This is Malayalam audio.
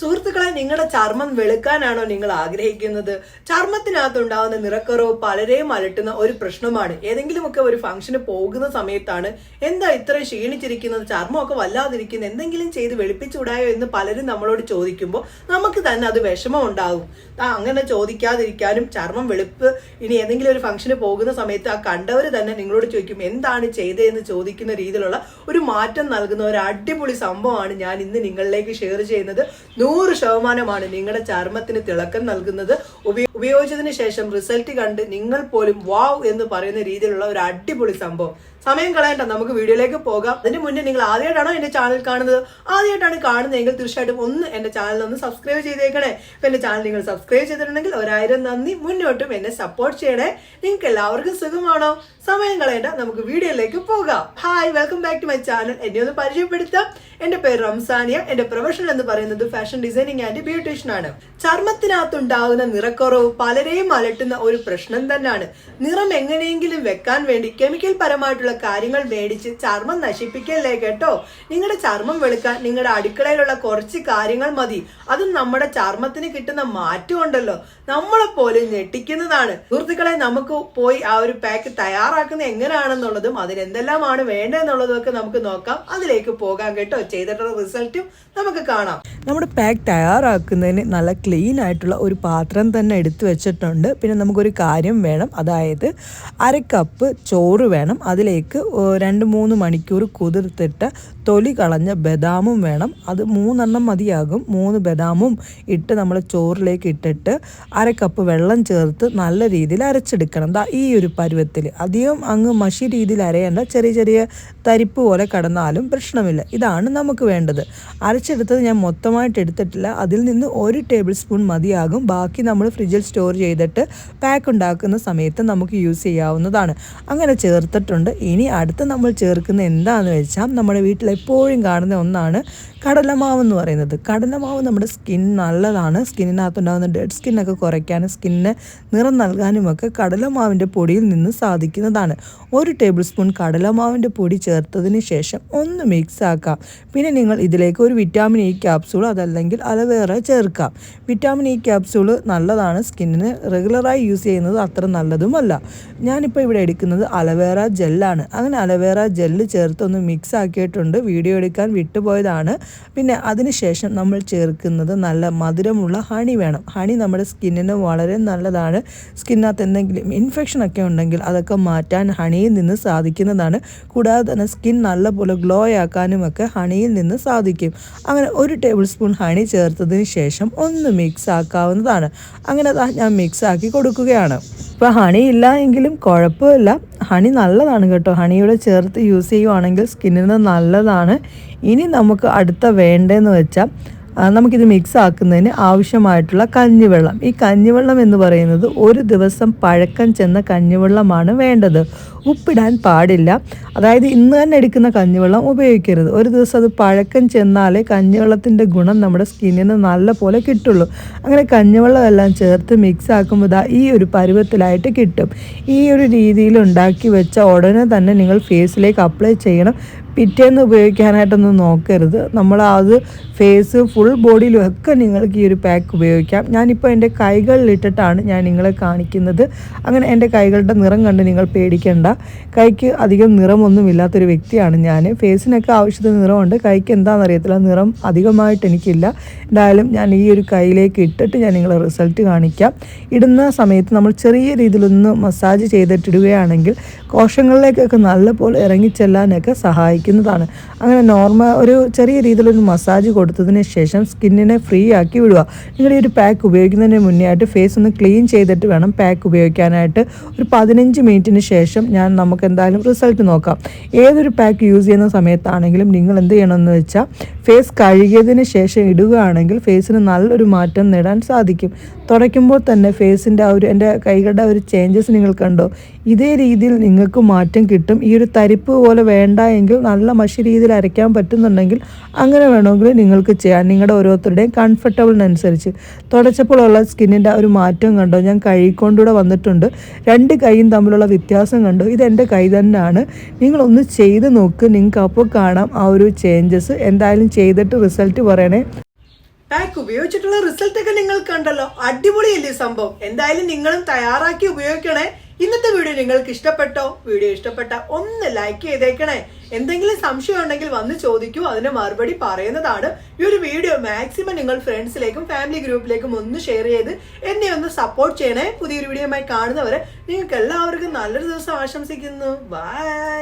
സുഹൃത്തുക്കളെ നിങ്ങളുടെ ചർമ്മം വെളുക്കാനാണോ നിങ്ങൾ ആഗ്രഹിക്കുന്നത്? ചർമ്മത്തിനകത്തുണ്ടാവുന്ന നിറക്കുറവ് പലരെയും അലട്ടുന്ന ഒരു പ്രശ്നമാണ്. ഏതെങ്കിലുമൊക്കെ ഒരു ഫംഗ്ഷന് പോകുന്ന സമയത്താണ് എന്താ ഇത്ര ക്ഷീണിച്ചിരിക്കുന്നത് ചർമ്മമൊക്കെ വല്ലാതിരിക്കുന്നത് എന്തെങ്കിലും ചെയ്ത് വെളുപ്പിച്ചുകൂടായോ എന്ന് പലരും നമ്മളോട് ചോദിക്കുമ്പോൾ നമുക്ക് തന്നെ അത് വിഷമം ഉണ്ടാകും. അങ്ങനെ ചോദിക്കാതിരിക്കാനും ചർമ്മം വെളുപ്പ് ഇനി ഏതെങ്കിലും ഒരു ഫംഗ്ഷന് പോകുന്ന സമയത്ത് ആ കണ്ടവർ തന്നെ നിങ്ങളോട് ചോദിക്കും എന്താണ് ചെയ്തതെന്ന് ചോദിക്കുന്ന രീതിയിലുള്ള ഒരു മാറ്റം നൽകുന്ന ഒരു അടിപൊളി സംഭവമാണ് ഞാൻ ഇന്ന് നിങ്ങളിലേക്ക് ഷെയർ ചെയ്യുന്നത്. നൂറ് ശതമാനമാണ് നിങ്ങളുടെ ചർമ്മത്തിന് തിളക്കം നൽകുന്നത്. ഉപയോ- ഉപയോഗിച്ചതിന് ശേഷം റിസൾട്ട് കണ്ട് നിങ്ങൾ പോലും വാവ് എന്ന് പറയുന്ന രീതിയിലുള്ള ഒരു അടിപൊളി സംഭവം. സമയം കളയണ്ട നമുക്ക് വീഡിയോയിലേക്ക് പോകാം. അതിന് മുന്നേ നിങ്ങൾ ആദ്യമായിട്ടാണോ എന്റെ ചാനൽ കാണുന്നത്? ആദ്യമായിട്ടാണ് കാണുന്നതെങ്കിൽ തീർച്ചയായിട്ടും ഒന്ന് എന്റെ ചാനൽ ഒന്ന് സബ്സ്ക്രൈബ് ചെയ്തേക്കണേ. ഇപ്പൊ എന്റെ ചാനൽ നിങ്ങൾ സബ്സ്ക്രൈബ് ചെയ്തിട്ടുണ്ടെങ്കിൽ ഒരായിരം നന്ദി. മുന്നോട്ടും എന്നെ സപ്പോർട്ട് ചെയ്യണേ. നിങ്ങൾക്ക് എല്ലാവർക്കും സുഖമാണോ? സമയം കളയണ്ട നമുക്ക് വീഡിയോയിലേക്ക് പോകാം. Hi welcome back to my channel എന്നെ ഒന്ന് പരിചയപ്പെടുത്താം. എന്റെ പേര് റംസാനിയ. എന്റെ പ്രൊഫഷൻ എന്ന് പറയുന്നത് ഫാഷൻ ഡിസൈനിങ് ആൻഡ് ബ്യൂട്ടീഷ്യൻ ആണ്. ചർമ്മത്തിനകത്തുണ്ടാകുന്ന നിറക്കുറവ് പലരെയും അലട്ടുന്ന ഒരു പ്രശ്നം തന്നെയാണ്. നിറം എങ്ങനെയെങ്കിലും വെക്കാൻ വേണ്ടി കെമിക്കൽ പരമായിട്ടുള്ള കാര്യങ്ങൾ മേടിച്ച് ചർമ്മം നശിപ്പിക്കല്ലേ കേട്ടോ? നിങ്ങളുടെ ചർമ്മം വെളുക്കാൻ നിങ്ങളുടെ അടുക്കളയിലുള്ള കുറച്ച് കാര്യങ്ങൾ മതി. അതും നമ്മുടെ ചർമ്മത്തിന് കിട്ടുന്ന മാറ്റം ഉണ്ടല്ലോ. നമ്മളെ പോലും ഞെട്ടിക്കുന്നതാണ്. സുഹൃത്തുക്കളെ നമുക്ക് പോയി ആ ഒരു പാക്ക് തയ്യാറാക്കുന്നത് എങ്ങനെയാണെന്നുള്ളതും അതിനെന്തെല്ലാമാണ് വേണ്ടതെന്നുള്ളതും ഒക്കെ നമുക്ക് നോക്കാം. അതിലേക്ക് പോകാം കേട്ടോ. ചെയ്തിട്ടുള്ള റിസൾട്ടും നമുക്ക് കാണാം. നമ്മുടെ പാക്ക് തയ്യാറാക്കുന്നതിന് നല്ല ക്ലീൻ ആയിട്ടുള്ള ഒരു പാത്രം തന്നെ എടുത്തു വെച്ചിട്ടുണ്ട്. പിന്നെ നമുക്കൊരു കാര്യം വേണം. അതായത് അര കപ്പ് ചോറ് വേണം. അതിലേക്ക് രണ്ട് മൂന്ന് മണിക്കൂർ കുതിർത്തിട്ട് തൊലി കളഞ്ഞ ബദാമും വേണം. അത് മൂന്നെണ്ണം മതിയാകും. മൂന്ന് ബദാമും ഇട്ട് നമ്മൾ ചോറിലേക്ക് ഇട്ടിട്ട് അര കപ്പ് വെള്ളം ചേർത്ത് നല്ല രീതിയിൽ അരച്ചെടുക്കണം. ദാ ഈ ഒരു പരുവത്തിൽ. അധികം അങ്ങ് മഷി രീതിയിൽ അരയേണ്ട. ചെറിയ ചെറിയ തരിപ്പ് പോലെ കടന്നാലും പ്രശ്നമില്ല. ഇതാണ് നമുക്ക് വേണ്ടത്. അരച്ചെടുത്തത് ഞാൻ മൊത്തമായിട്ട് എടുത്തിട്ടില്ല. അതിൽ നിന്ന് ഒരു ടേബിൾ സ്പൂൺ മതിയാകും. ബാക്കി നമ്മൾ ഫ്രിഡ്ജിൽ സ്റ്റോർ ചെയ്തിട്ട് പാക്ക് ഉണ്ടാക്കുന്ന സമയത്ത് നമുക്ക് യൂസ് ചെയ്യാവുന്നതാണ്. അങ്ങനെ ചേർത്തിട്ടുണ്ട്. ഇനി അടുത്ത് നമ്മൾ ചേർക്കുന്ന എന്താണെന്ന് വെച്ചാൽ നമ്മുടെ വീട്ടിൽ എപ്പോഴും കാണുന്ന ഒന്നാണ് കടലമാവ് എന്ന് പറയുന്നത്. കടലമാവ് നമ്മുടെ സ്കിൻ നല്ലതാണ്. സ്കിന്നിനകത്തുണ്ടാകുന്ന ഡെഡ് സ്കിന്നൊക്കെ കുറയ്ക്കാനും സ്കിന്നിന് നിറം നൽകാനുമൊക്കെ കടലമാവിന്റെ പൊടിയിൽ നിന്ന് സാധിക്കുന്നതാണ്. ഒരു ടേബിൾ സ്പൂൺ കടലമാവിന്റെ പൊടി ചേർത്തതിന് ശേഷം ഒന്ന് മിക്സ് ആക്കാം. പിന്നെ നിങ്ങൾ ഇതിലേക്ക് ഒരു വിറ്റാമിൻ ഇ ക്യാപ്സൂൾ അതല്ലെങ്കിൽ അലവേറ ചേർക്കാം. വിറ്റാമിൻ ഇ ക്യാപ്സൂൾ നല്ലതാണ്. സ്കിന്നിന് റെഗുലറായി യൂസ് ചെയ്യുന്നത് അത്ര നല്ലതുമല്ല. ഞാനിപ്പോൾ ഇവിടെ എടുക്കുന്നത് അലവേറ ജെല്ലാണ്. അങ്ങനെ അലവേറ ജെല്ല് ചേർത്തൊന്ന് മിക്സ് ആക്കിയിട്ടുണ്ട്. വീഡിയോ എടുക്കാൻ വിട്ടുപോയതാണ്. പിന്നെ അതിനുശേഷം നമ്മൾ ചേർക്കുന്നത് നല്ല മധുരമുള്ള ഹണി വേണം. ഹണി നമ്മുടെ സ്കിന്നിന് വളരെ നല്ലതാണ്. സ്കിന്നകത്ത് എന്തെങ്കിലും ഇൻഫെക്ഷൻ ഒക്കെ ഉണ്ടെങ്കിൽ അതൊക്കെ മാറ്റാൻ ഹണിയിൽ നിന്ന് സാധിക്കുന്നതാണ്. കൂടാതെ തന്നെ സ്കിൻ നല്ലപോലെ ഗ്ലോ ആക്കാനും ഒക്കെ ഹണിയിൽ നിന്ന് സാധിക്കും. അങ്ങനെ ഒരു ടേബിൾ സ്പൂൺ ഹണി ചേർത്തതിന് ശേഷം ഒന്ന് മിക്സ് ആക്കാവുന്നതാണ്. അങ്ങനെ ഞാൻ മിക്സ് ആക്കി കൊടുക്കുകയാണ്. ഇപ്പോൾ ഹണി ഇല്ല എങ്കിലും കുഴപ്പമില്ല. ഹണി നല്ലതാണ് കേട്ടോ. ഹണിയോടെ ചേർത്ത് യൂസ് ചെയ്യുവാണെങ്കിൽ സ്കിന്നിന് നല്ലതാണ്. ഇനി നമുക്ക് അടുത്ത വേണ്ടതെന്ന് വെച്ചാൽ നമുക്കിത് മിക്സ് ആക്കുന്നതിന് ആവശ്യമായിട്ടുള്ള കഞ്ഞിവെള്ളം. ഈ കഞ്ഞിവെള്ളം എന്ന് പറയുന്നത് ഒരു ദിവസം പഴക്കം ചെന്ന കഞ്ഞിവെള്ളമാണ് വേണ്ടത്. ഉപ്പിടാൻ പാടില്ല. അതായത് ഇന്ന് തന്നെ എടുക്കുന്ന കഞ്ഞിവെള്ളം ഉപയോഗിക്കരുത്. ഒരു ദിവസം അത് പഴക്കം ചെന്നാലേ കഞ്ഞിവെള്ളത്തിന്റെ ഗുണം നമ്മുടെ സ്കിന്നിന് നല്ല പോലെ കിട്ടുള്ളൂ. അങ്ങനെ കഞ്ഞിവെള്ളം എല്ലാം ചേർത്ത് മിക്സ് ആക്കുമ്പോൾ ദാ ഈ ഒരു പരുവത്തിലായിട്ട് കിട്ടും. ഈ ഒരു രീതിയിൽ ഉണ്ടാക്കി വെച്ച ഉടനെ തന്നെ നിങ്ങൾ ഫേസിലേക്ക് അപ്ലൈ ചെയ്യണം. പിറ്റേന്ന് ഉപയോഗിക്കാനായിട്ടൊന്നും നോക്കരുത്. നമ്മൾ അത് ഫേസ് ഫുൾ ബോഡിയിലും ഒക്കെ നിങ്ങൾക്ക് ഈ ഒരു പാക്ക് ഉപയോഗിക്കാം. ഞാനിപ്പോൾ എന്റെ കൈകളിലിട്ടിട്ടാണ് ഞാൻ നിങ്ങളെ കാണിക്കുന്നത്. അങ്ങനെ എന്റെ കൈകളുടെ നിറം കണ്ട് നിങ്ങൾ പേടിക്കേണ്ട. കൈക്ക് അധികം നിറമൊന്നും ഇല്ലാത്തൊരു വ്യക്തിയാണ് ഞാൻ. ഫേസിനൊക്കെ ആവശ്യത്തിന് നിറമുണ്ട്. കൈക്ക് എന്താണെന്ന് അറിയത്തില്ല നിറം അധികമായിട്ട് എനിക്കില്ല. എന്തായാലും ഞാൻ ഈ ഒരു കൈയിലേക്ക് ഇട്ടിട്ട് ഞാൻ നിങ്ങളെ റിസൾട്ട് കാണിക്കാം. ഇടുന്ന സമയത്ത് നമ്മൾ ചെറിയ രീതിയിലൊന്ന് മസാജ് ചെയ്തിട്ടിടുകയാണെങ്കിൽ കോശങ്ങളിലേക്കൊക്കെ നല്ലപോലെ ഇറങ്ങിച്ചെല്ലാനൊക്കെ സഹായിക്കുന്നതാണ് അങ്ങനെ നോർമൽ ഒരു ചെറിയ രീതിയിലൊരു മസാജ് കൊടുത്തതിന് ശേഷം സ്കിന്നിനെ ഫ്രീ ആക്കി വിടുക. നിങ്ങൾ ഈ ഒരു പാക്ക് ഉപയോഗിക്കുന്നതിന് മുന്നേ ആയിട്ട് ഫേസ് ഒന്ന് ക്ലീൻ ചെയ്തിട്ട് വേണം പാക്ക് ഉപയോഗിക്കാനായിട്ട്. ഒരു പതിനഞ്ച് മിനിറ്റിന് ശേഷം ഞാൻ നമുക്ക് എന്തായാലും റിസൾട്ട് നോക്കാം. ഏതൊരു പാക്ക് യൂസ് ചെയ്യുന്ന സമയത്താണെങ്കിലും നിങ്ങൾ എന്ത് ചെയ്യണമെന്ന് വെച്ചാൽ ഫേസ് കഴുകിയതിന് ശേഷം ഇടുകയാണെങ്കിൽ ഫേസിന് നല്ലൊരു മാറ്റം നേടാൻ സാധിക്കും. തുടയ്ക്കുമ്പോൾ തന്നെ ഫേസിന്റെ ആ ഒരു എന്റെ കൈകളുടെ ഒരു ചേഞ്ചസ് നിങ്ങൾ കണ്ടോ? ഇതേ രീതിയിൽ നിങ്ങൾക്ക് മാറ്റം കിട്ടും. ഈ ഒരു തരിപ്പ് പോലെ വേണ്ട എങ്കിൽ നല്ല മഷി രീതിയിൽ അരയ്ക്കാൻ പറ്റുന്നുണ്ടെങ്കിൽ അങ്ങനെ വേണമെങ്കിൽ നിങ്ങൾക്ക് ചെയ്യാം. നിങ്ങളുടെ ഓരോരുത്തരുടെയും കംഫർട്ടബിളിനനുസരിച്ച് തുടച്ചപ്പോഴുള്ള സ്കിന്നിന്റെ ഒരു മാറ്റം കണ്ടോ? ഞാൻ കൈകൊണ്ടുകൂടെ വന്നിട്ടുണ്ട്. രണ്ട് കൈയും തമ്മിലുള്ള വ്യത്യാസം കണ്ടോ? ഇത് എന്റെ കൈ തന്നെയാണ്. നിങ്ങളൊന്ന് ചെയ്ത് നോക്ക്. നിങ്ങൾക്ക് അപ്പോൾ കാണാം ആ ഒരു ചേഞ്ചസ് എന്തായാലും ചെയ്തിട്ട് റിസൾട്ട് പറയണേ. പാക്ക് ഉപയോഗിച്ചിട്ടുള്ള റിസൾട്ട് ഒക്കെ നിങ്ങൾ കണ്ടല്ലോ. അടിപൊളിയല്ലേ സംഭവം. എന്തായാലും നിങ്ങളും തയ്യാറാക്കി ഉപയോഗിക്കണേ. ഇന്നത്തെ വീഡിയോ നിങ്ങൾക്ക് ഇഷ്ടപ്പെട്ടോ? വീഡിയോ ഇഷ്ടപ്പെട്ട ഒന്ന് ലൈക്ക് ചെയ്തേക്കണേ. എന്തെങ്കിലും സംശയം ഉണ്ടെങ്കിൽ വന്ന് ചോദിക്കൂ. അതിന് മറുപടി പറയുന്നതാണ്. ഈ ഒരു വീഡിയോ മാക്സിമം നിങ്ങൾ ഫ്രണ്ട്സിലേക്കും ഫാമിലി ഗ്രൂപ്പിലേക്കും ഒന്ന് ഷെയർ ചെയ്ത് എന്നെ ഒന്ന് സപ്പോർട്ട് ചെയ്യണേ. പുതിയൊരു വീഡിയോയുമായി കാണുന്നവരെ നിങ്ങൾക്ക് എല്ലാവർക്കും നല്ലൊരു ദിവസം ആശംസിക്കുന്നു. ബൈ